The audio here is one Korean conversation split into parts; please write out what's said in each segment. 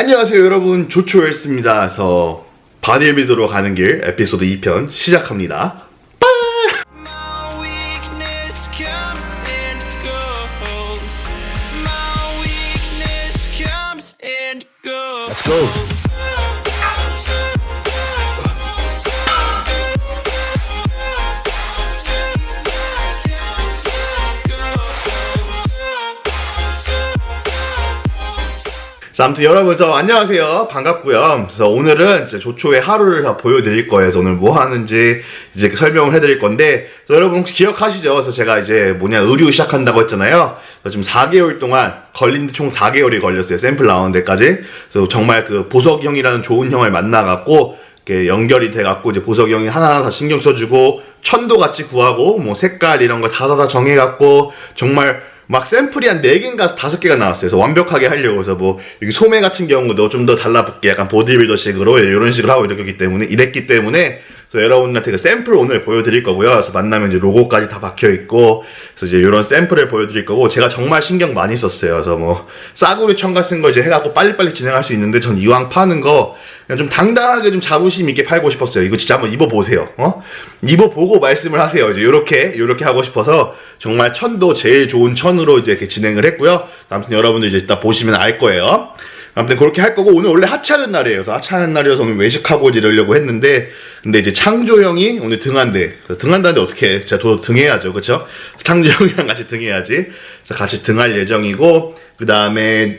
안녕하세요 여러분. 조초였습니다. 그래서 바디빌드로 가는 길 에피소드 2편 시작합니다. My weakness 자, 아무튼 여러분, 저 안녕하세요. 반갑고요. 그래서 오늘은 조초의 하루를 다 보여드릴 거예요. 그래서 오늘 뭐 하는지 이제 설명을 해드릴 건데, 여러분 혹시 기억하시죠? 그래서 제가 이제 뭐냐, 의류 시작한다고 했잖아요. 그래서 지금 4개월 동안 걸린 총 4개월이 걸렸어요. 샘플 나오는 데까지. 그래서 정말 그 보석이 형이라는 좋은 형을 만나갖고, 이렇게 연결이 돼갖고 이제 보석이 형이 하나하나 다 신경 써주고, 천도 같이 구하고, 뭐 색깔 이런 거 다다다 정해갖고, 정말 막 샘플이 한 4개인가 5개가 나왔어요. 그래서 완벽하게 하려고 해서 뭐 여기 소매 같은 경우도 좀 더 달라붙게 약간 보디빌더식으로 이런 식으로 하고 이랬기 때문에 이랬기 때문에 그래서 여러분한테 그 샘플 오늘 보여드릴 거고요. 그래서 만나면 이제 로고까지 다 박혀 있고 그래서 이제 이런 샘플을 보여드릴 거고 제가 정말 신경 많이 썼어요. 그래서 뭐 싸구려청 같은 거 이제 해갖고 빨리빨리 진행할 수 있는데 전 이왕 파는 거 그냥 좀 당당하게 좀 자부심 있게 팔고 싶었어요. 이거 진짜 한번 입어보세요. 어? 입어보고 말씀을 하세요. 이제 요렇게, 요렇게 하고 싶어서 정말 천도 제일 좋은 천으로 이제 이렇게 진행을 했고요. 아무튼 여러분들 이제 이따 보시면 알 거예요. 아무튼 그렇게 할 거고 오늘 원래 하차하는 날이에요. 그래서 하차하는 날이어서 오늘 외식하고 이러려고 했는데 근데 이제 창조 형이 오늘 등한대. 등한다는데 어떻게 해? 제가 도 등해야죠. 그쵸? 창조 형이랑 같이 등해야지. 그래서 같이 등할 예정이고 그 다음에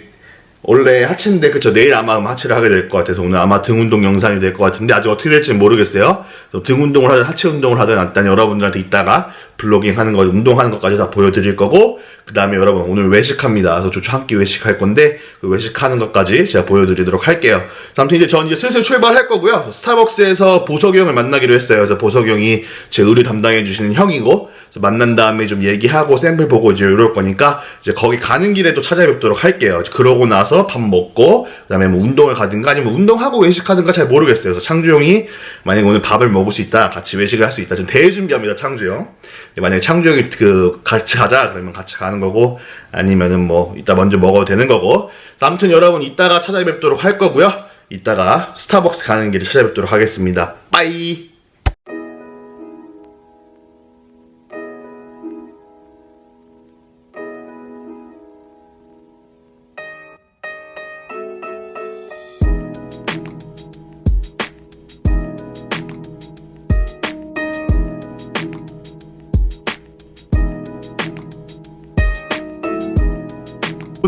원래 하체인데 그쵸 내일 아마 하체를 하게 될 것 같아서 오늘 아마 등 운동 영상이 될 것 같은데 아직 어떻게 될지는 모르겠어요. 등 운동을 하든 하체 운동을 하든 일단 여러분들한테 이따가 블로깅 하는 거 운동하는 것까지 다 보여드릴 거고 그 다음에 여러분 오늘 외식합니다. 그래서 조초 한끼 외식할 건데 그 외식하는 것까지 제가 보여드리도록 할게요. 아무튼 이제 전 이제 슬슬 출발할 거고요. 스타벅스에서 보석이 형을 만나기로 했어요. 그래서 보석이 형이 제 의류 담당해 주시는 형이고 만난 다음에 좀 얘기하고 샘플 보고 이제 이럴 거니까 이제 거기 가는 길에 또 찾아뵙도록 할게요. 그러고 나서 밥 먹고 그다음에 뭐 운동을 가든가 아니면 운동하고 외식하든가 잘 모르겠어요. 그래서 창주 형이 만약에 오늘 밥을 먹을 수 있다, 같이 외식을 할 수 있다. 지금 대준비합니다, 창주 형. 만약에 창주 형이 그 같이 가자 그러면 같이 가는 거고 아니면은 뭐 이따 먼저 먹어도 되는 거고. 아무튼 여러분 이따가 찾아뵙도록 할 거고요. 이따가 스타벅스 가는 길에 찾아뵙도록 하겠습니다. 빠이.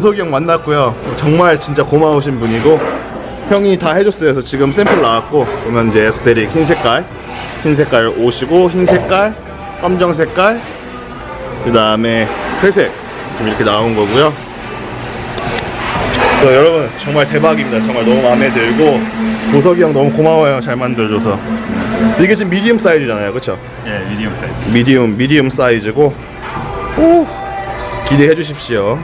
우석이 형 만났고요. 정말 진짜 고마우신 분이고 형이 다 해줬어요. 그래서 지금 샘플 나왔고 보면 이제 에스테릭 흰 색깔, 흰 색깔 옷이고 흰 색깔, 검정 색깔, 그 다음에 회색 지금 이렇게 나온 거고요. 그래서 여러분 정말 대박입니다. 정말 너무 마음에 들고 보석이 형 너무 고마워요. 잘 만들어줘서 이게 지금 미디움 사이즈잖아요, 그렇죠? 예, 미디엄 사이즈. 미디움 미디움 사이즈고 오 기대해 주십시오.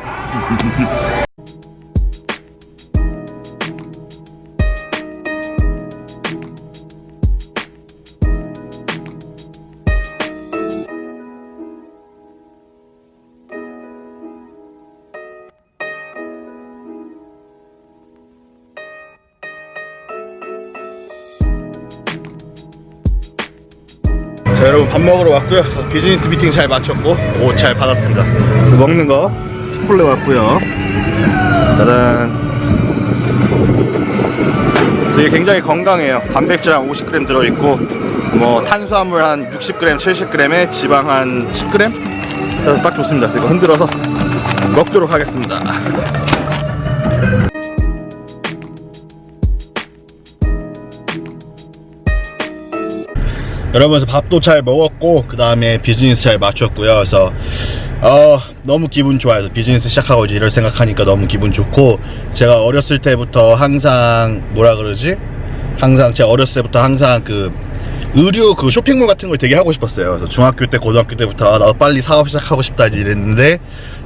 자 여러분 밥 먹으러 왔고요. 저 비즈니스 미팅 잘 마쳤고 옷 잘 받았습니다. 그래서 먹는 거 치폴레 왔고요. 짜잔. 되게 굉장히 건강해요. 단백질 한 50g 들어있고 뭐 탄수화물 한 60g 70g에 지방 한 10g 그래서 딱 좋습니다. 이거 흔들어서 먹도록 하겠습니다. 여러분 밥도 잘 먹었고 그 다음에 비즈니스 잘 마쳤고요. 그래서 어, 너무 기분 좋아요 비즈니스 시작하고 이제 이럴 생각하니까 너무 기분 좋고 제가 어렸을 때부터 항상 뭐라 그러지 항상 제가 어렸을 때부터 항상 그 의류 그 쇼핑몰 같은 걸 되게 하고 싶었어요 그래서 중학교 때 고등학교 때부터 아, 나도 빨리 사업 시작하고 싶다 이랬는데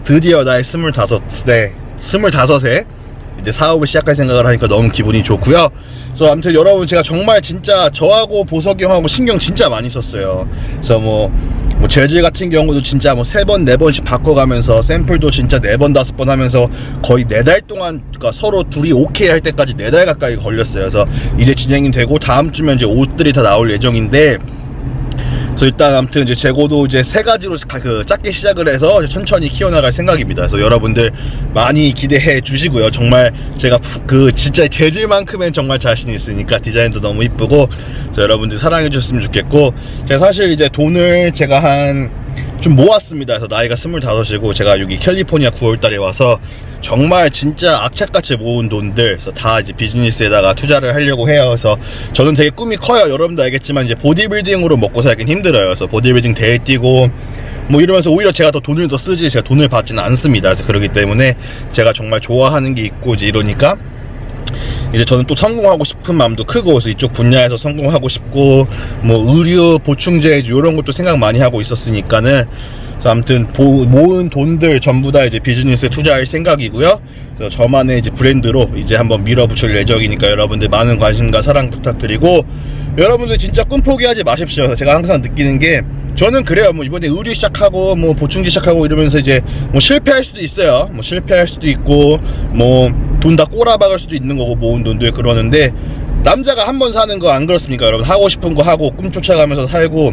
드디어 나이 스물다섯 네 스물다섯에 이제 사업을 시작할 생각을 하니까 너무 기분이 좋고요. 그래서 아무튼 여러분 제가 정말 진짜 저하고 보석이 형하고 신경 진짜 많이 썼어요. 그래서 뭐 뭐 재질 같은 경우도 진짜 뭐 세 번 네 번씩 바꿔가면서 샘플도 진짜 네 번 다섯 번 하면서 거의 네 달 동안 그러니까 서로 둘이 오케이 할 때까지 네 달 가까이 걸렸어요. 그래서 이제 진행이 되고 다음 주면 이제 옷들이 다 나올 예정인데 그래서 일단 아무튼 이제 재고도 이제 세 가지로 가- 그 작게 시작을 해서 천천히 키워나갈 생각입니다. 그래서 여러분들 많이 기대해 주시고요. 정말 제가 푸- 그 진짜 재질만큼은 정말 자신이 있으니까 디자인도 너무 이쁘고 여러분들 사랑해 주셨으면 좋겠고 제가 사실 이제 돈을 제가 한좀 모았습니다. 그래서 나이가 스물다섯이고 제가 여기 캘리포니아 9월달에 와서 정말 진짜 악착같이 모은 돈들 그래서 다 이제 비즈니스에다가 투자를 하려고 해요. 그래서 저는 되게 꿈이 커요. 여러분도 알겠지만 이제 보디빌딩으로 먹고 살긴 힘들어요. 그래서 보디빌딩 대회 뛰고 뭐 이러면서 오히려 제가 더 돈을 더 쓰지 제가 돈을 받지는 않습니다. 그래서 그렇기 때문에 제가 정말 좋아하는 게 있고 이제 이러니까 이제 저는 또 성공하고 싶은 마음도 크고 그래서 이쪽 분야에서 성공하고 싶고 뭐 의류 보충제 이런 것도 생각 많이 하고 있었으니까는 그래서 아무튼 보- 모은 돈들 전부 다 이제 비즈니스에 투자할 생각이고요. 그래서 저만의 이제 브랜드로 이제 한번 밀어붙일 예정이니까 여러분들 많은 관심과 사랑 부탁드리고 여러분들 진짜 꿈 포기하지 마십시오. 제가 항상 느끼는 게 저는 그래요. 뭐 이번에 의류 시작하고 뭐 보충제 시작하고 이러면서 이제 뭐 실패할 수도 있어요. 뭐 실패할 수도 있고 뭐 돈 다 꼬라박을 수도 있는 거고 모은 돈들 그러는데 남자가 한 번 사는 거 안 그렇습니까? 여러분 하고 싶은 거 하고 꿈 쫓아가면서 살고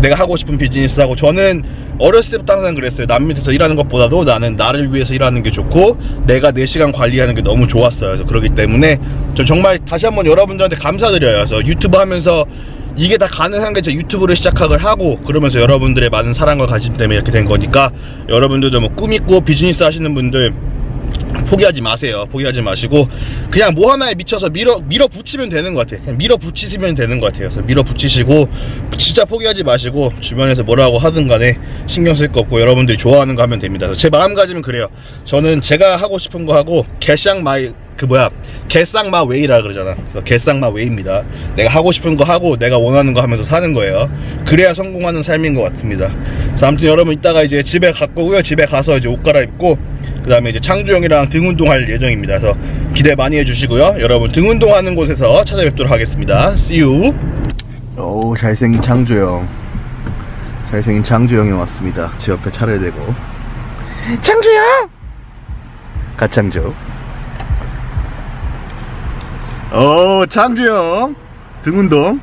내가 하고 싶은 비즈니스 하고 저는 어렸을 때부터 항상 그랬어요. 남 밑에서 일하는 것보다도 나는 나를 위해서 일하는 게 좋고 내가 내 시간 관리하는 게 너무 좋았어요. 그래서 그렇기 때문에 저 정말 다시 한번 여러분들한테 감사드려요. 그래서 유튜브 하면서 이게 다 가능한 게 저 유튜브를 시작을 하고 그러면서 여러분들의 많은 사랑과 관심 때문에 이렇게 된 거니까 여러분들도 뭐 꿈 있고 비즈니스 하시는 분들 포기하지 마세요. 포기하지 마시고 그냥 뭐 하나에 미쳐서 밀어 밀어 붙이면 되는 것 같아요. 밀어 붙이시면 되는 것 같아요. 그래서 밀어 붙이시고 진짜 포기하지 마시고 주변에서 뭐라고 하든 간에 신경 쓸 거 없고 여러분들이 좋아하는 거 하면 됩니다. 제 마음가짐은 그래요. 저는 제가 하고 싶은 거 하고 개쌍 마이 그 뭐야 개쌍마 웨이라 그러잖아. 개쌍마 웨이입니다. 내가 하고 싶은 거 하고 내가 원하는 거 하면서 사는 거예요. 그래야 성공하는 삶인 것 같습니다. 그래서 아무튼 여러분 이따가 이제 집에 갈 거고요. 집에 가서 이제 옷 갈아입고 그 다음에 이제 창주 형이랑 등 운동할 예정입니다. 그래서 기대 많이 해주시고요. 여러분 등 운동하는 곳에서 찾아뵙도록 하겠습니다. See you. 오 잘생긴 창주 형. 잘생긴 창주 형이 왔습니다. 제 옆에 차를 대고. 창주 형. 가창조. 오 창주 형. 등 운동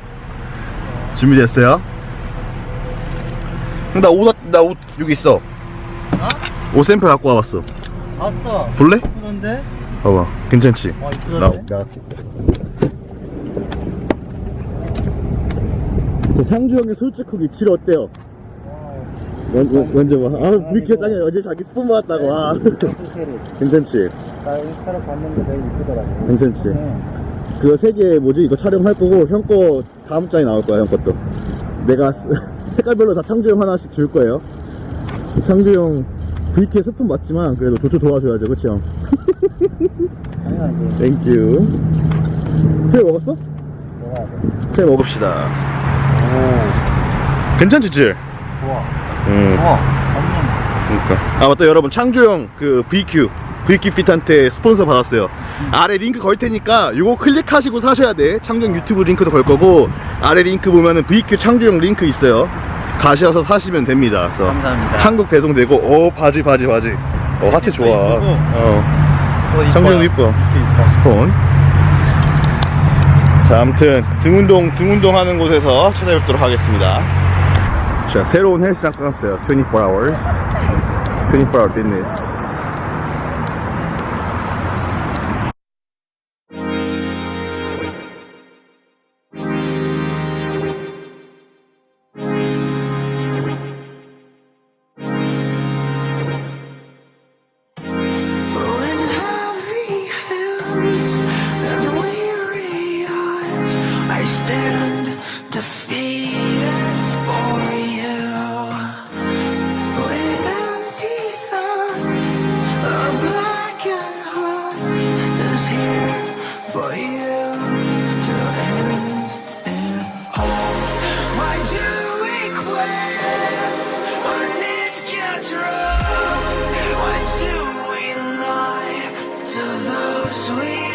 준비됐어요? 형, 나 옷, 나 옷 여기 있어. 옷 샘플 갖고 와봤어. 봤어. 볼래? 이쁘던데? 봐봐. 괜찮지? 어, 나, 이쁘던데? 나. 상주 형의 솔직하기 질 어때요? 먼, 먼, 먼저 봐. 아, 브리키가 짱이야. 어제 자기 스폰 받았다고. 아. 괜찮지? 나 인스타로 봤는데 되게 이쁘더라고. 괜찮지? 응. 그거 세 개 뭐지? 이거 촬영할 거고, 형 거 다음 장에 나올 거야, 형 것도. 내가 색깔별로 다 창주 형 하나씩 줄 거예요. 형 브리키에 스폰 맞지만, 그래도 조초 도와줘야죠, 그치 형? 당연하지. 땡큐. 회 먹었어? 먹어야 돼. 회 먹읍시다. 오, 괜찮지, 질? 좋아. 응. 좋아. 완전. 그러니까. 아 맞다 여러분 창조형 그 BQ 브이키 핏한테 스폰서 받았어요. 아래 링크 걸 테니까 요거 클릭하시고 사셔야 돼. 창조형 유튜브 링크도 걸 거고 아래 링크 보면은 BQ 창조형 링크 있어요. 가셔서 사시면 됩니다. 그래서 감사합니다. 한국 배송되고 오 바지 바지 바지. 어 하체 좋아. 이쁘고. 어. 어, 이뻐요. 창조형 이뻐. 이뻐. 스폰. 자 아무튼 등 운동 등 운동 하는 곳에서 찾아뵙도록 하겠습니다. 자 새로운 헬스장 끊었어요. 24 hours. 24 hour fitness sweet.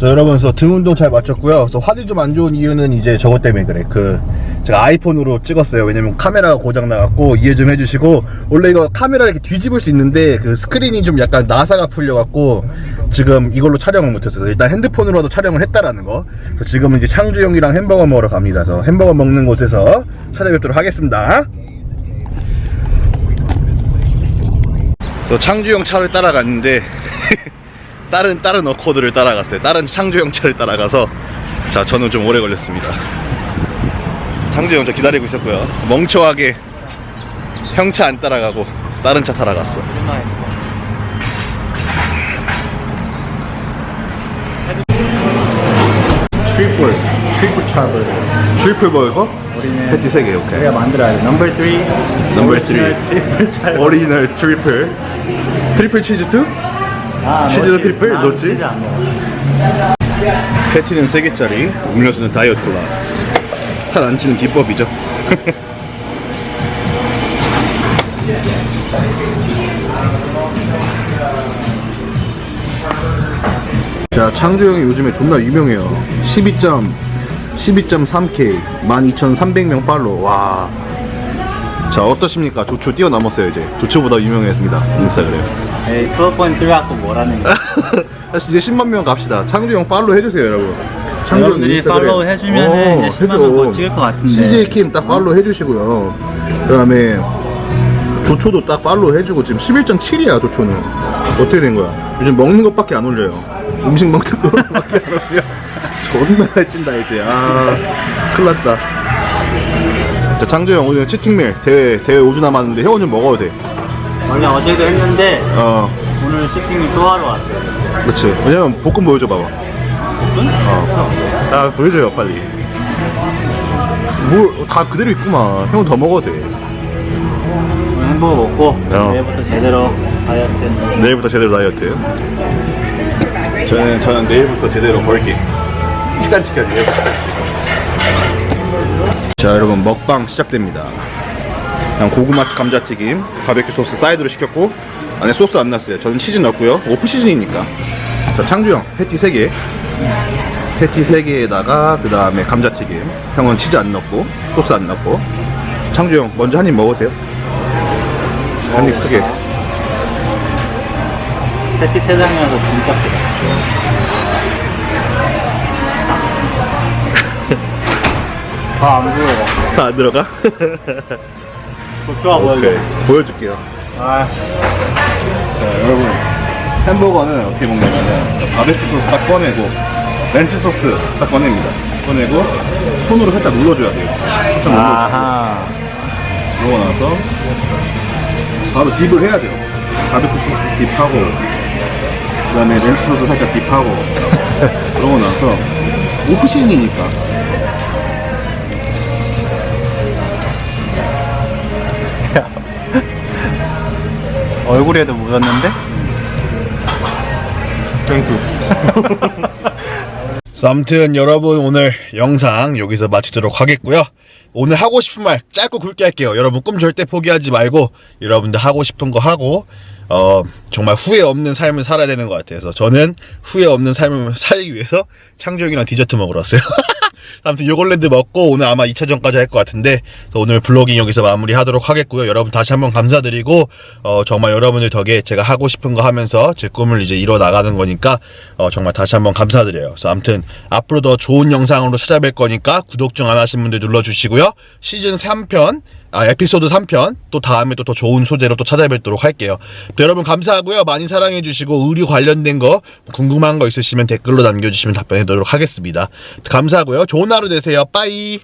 그래서 여러분, 등 운동 잘 마쳤고요. 그래서 화질 좀 안 좋은 이유는 이제 저것 때문에 그래. 그 제가 아이폰으로 찍었어요. 왜냐면 카메라가 고장 나갖고 이해 좀 해주시고 원래 이거 카메라 이렇게 뒤집을 수 있는데 그 스크린이 좀 약간 나사가 풀려갖고 지금 이걸로 촬영을 못했어요. 일단 핸드폰으로도 촬영을 했다라는 거. 그래서 지금은 이제 창주 형이랑 햄버거 먹으러 갑니다. 그래서 햄버거 먹는 곳에서 찾아뵙도록 하겠습니다. 창주 형 차를 따라갔는데 다른 다른 어코드를 따라갔어요. 다른 창조 형차를 따라가서 자 저는 좀 오래 걸렸습니다. 창조 형차 기다리고 있었고요. 멍청하게 형차 안 따라가고 다른 차 따라갔어 트리플 트리플 트러블 트리플 버거? 패티 3개 오케이 우리가 만들어야 돼 넘버 3 넘버 3 트리플 트러블 오리지널 트리플 트리플 치즈 2? 치즈. 트리플 아, 넣었지? 패티는 3개짜리, 음료수는 다이어트라. 살 안 찌는 기법이죠. 자, 창주 형이 요즘에 존나 유명해요. 12점, 12.3K, 12,300명 팔로우. 와. 자, 어떠십니까? 조초 뛰어넘었어요, 이제. 조초보다 유명해집니다. 인스타그램. 에이, 투어 포인트 갖고 뭐라는 거. 다시 이제 10만 명 갑시다. 창주 형 팔로우 해주세요, 여러분. 창주 형 여러분들이 인스타그램. 팔로우 해주면은 이제 10만 명 해줘. 더 찍을 것 같은데. CJ 킴딱 팔로우 해주시고요. 그 다음에 조초도 딱 팔로우 해주고 지금 11.7이야, 조초는. 어떻게 된 거야? 요즘 먹는 것밖에 안 올려요. 음식 먹는 것밖에 안 올려. 존나 찐다, 이제. 아, 큰일 났다. 자, 창주 형 오늘 치팅밀 대회, 대회 5주 남았는데 형 오늘 먹어도 돼. 원래 어제도 했는데 어, 오늘 시팅을 또 하러 왔어요. 그치. 왜냐면 볶음 보여줘 봐봐. 어. 아, 보여줘요, 빨리. 뭐, 다 그대로 있구만. 형더 먹어도 돼. 오늘 햄버거 먹고 어. 내일부터 제대로 다이어트. 내일부터 제대로 다이어트. 저는, 저는 내일부터 제대로 벌기. 시간 지켜야지. 자, 여러분, 먹방 시작됩니다. 그냥 고구마 감자튀김, 바베큐 소스 사이드로 시켰고, 안에 소스 안 넣었어요. 저는 치즈 넣었고요. 오프 시즌이니까. 자, 창주 형, 패티 3개. 패티 3개에다가, 그 다음에 감자튀김. 형은 치즈 안 넣고, 소스 안 넣고. 창주 형, 먼저 한 입 먹으세요. 한 입 크게. 세티 세 장이라서 진짜 크다. 다안 보여. 다안 들어가? 좋아 보여. 오케이. 보여줄게요. 아, 자, 여러분. 햄버거는 어떻게 먹냐면은 바베큐 소스 딱 꺼내고 렌치 소스 딱 꺼냅니다. 꺼내고 손으로 살짝 눌러줘야 돼요. 살짝 눌러주고 아하. 그러고 나서 바로 딥을 해야 돼요. 바베큐 소스 딥하고 그 다음에 렌치 소스 살짝 딥하고 그러고 나서 오프시즌이니까 얼굴에도 묻었는데? 땡큐. 아무튼 여러분 오늘 영상 여기서 마치도록 하겠고요. 오늘 하고 싶은 말 짧고 굵게 할게요. 여러분 꿈 절대 포기하지 말고 여러분들 하고 싶은 거 하고 어 정말 후회 없는 삶을 살아야 되는 것 같아요. 그래서 저는 후회 없는 삶을 살기 위해서 창조형이랑 디저트 먹으러 왔어요. 아무튼 요걸랜드 먹고 오늘 아마 2차전까지 할 것 같은데 오늘 블로깅 여기서 마무리하도록 하겠고요. 여러분 다시 한번 감사드리고 어, 정말 여러분들 덕에 제가 하고 싶은 거 하면서 제 꿈을 이제 이뤄 나가는 거니까 어, 정말 다시 한번 감사드려요. 그래서 아무튼 앞으로 더 좋은 영상으로 찾아뵐 거니까 구독 중 안 하신 분들 눌러주시고요. 시즌 3편 아, 에피소드 3편 또 다음에 또 더 좋은 소재로 또 찾아뵙도록 할게요. 또 여러분 감사하고요. 많이 사랑해 주시고 의류 관련된 거 궁금한 거 있으시면 댓글로 남겨주시면 답변해 드리도록 하겠습니다. 감사하고요. 좋은 하루 되세요. 빠이.